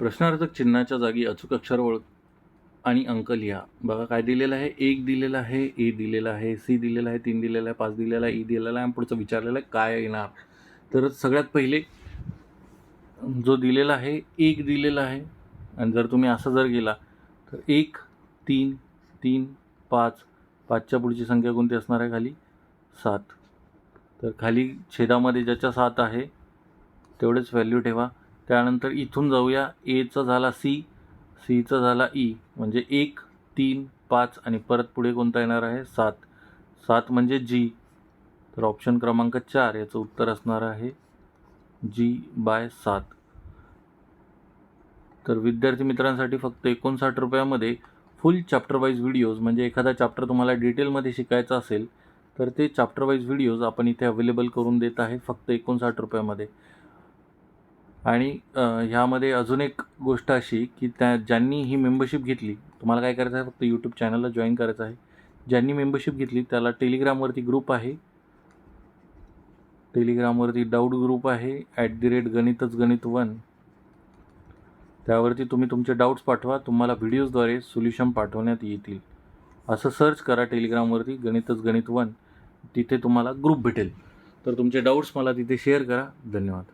प्रश्नार्थक चिन्हाच्या जागी अचूक अक्षर ओळख आणि अंक लिहा. बघा काय दिलेलं आहे? एक दिलेलं आहे ए दिलेलं आहे सी दिलेलं आहे तीन दिलेलं आहे पाच दिलेलं आहे ई दिलेलं आहे. आणि पुढचं विचारलेलं आहे काय येणार? तर सगळ्यात पहिले जो दिलेला आहे एक दिलेला आहे. आणि जर तुम्ही असं जर गेला तर एक तीन तीन पाच पाचच्या पुढची संख्या कोणती असणार आहे खाली? सात. तर खाली छेदामध्ये ज्याच्या सात आहे तेवढेच व्हॅल्यू ठेवा. त्यानंतर इथून जाऊया एचा झाला सी सीचा झाला ई म्हणजे एक तीन पाच आणि परत पुढे कोणता येणार आहे? सात. सात म्हणजे जी तर ऑप्शन क्रमांक चार याचं उत्तर असणार आहे जी बाय सात. तर विद्यार्थी मित्रांसाठी फक्त एकोणसाठ रुपयामध्ये फुल चॅप्टर वाईज व्हिडिओज म्हणजे एखादा चॅप्टर तुम्हाला डिटेलमध्ये शिकायचा असेल तर ते चॅप्टर वाईज व्हिडिओज आपण इथे अवेलेबल करून देत आहे फक्त एकोणसाठ रुपयामध्ये. आणि ह्यामध्ये अजून एक गोष्ट अशी की त्या ज्यांनी ही मेंबरशिप घेतली तुम्हाला काय करायचं आहे? फक्त यूट्यूब चॅनलला जॉईन करायचं आहे. ज्यांनी मेंबरशिप घेतली त्याला टेलिग्रामवरती ग्रुप आहे. टेलिग्रामवरती डाऊट ग्रुप आहे. ॲट दी रेट गणितच गणित वन त्यावरती तुम्ही तुमचे डाऊट्स पाठवा. तुम्हाला व्हिडिओजद्वारे सोल्युशन पाठवण्यात येतील. असं सर्च करा टेलिग्रामवरती गणितच गणित वन तिथे तुम्हाला ग्रुप भेटेल. तर तुमचे डाऊट्स मला तिथे शेअर करा. धन्यवाद.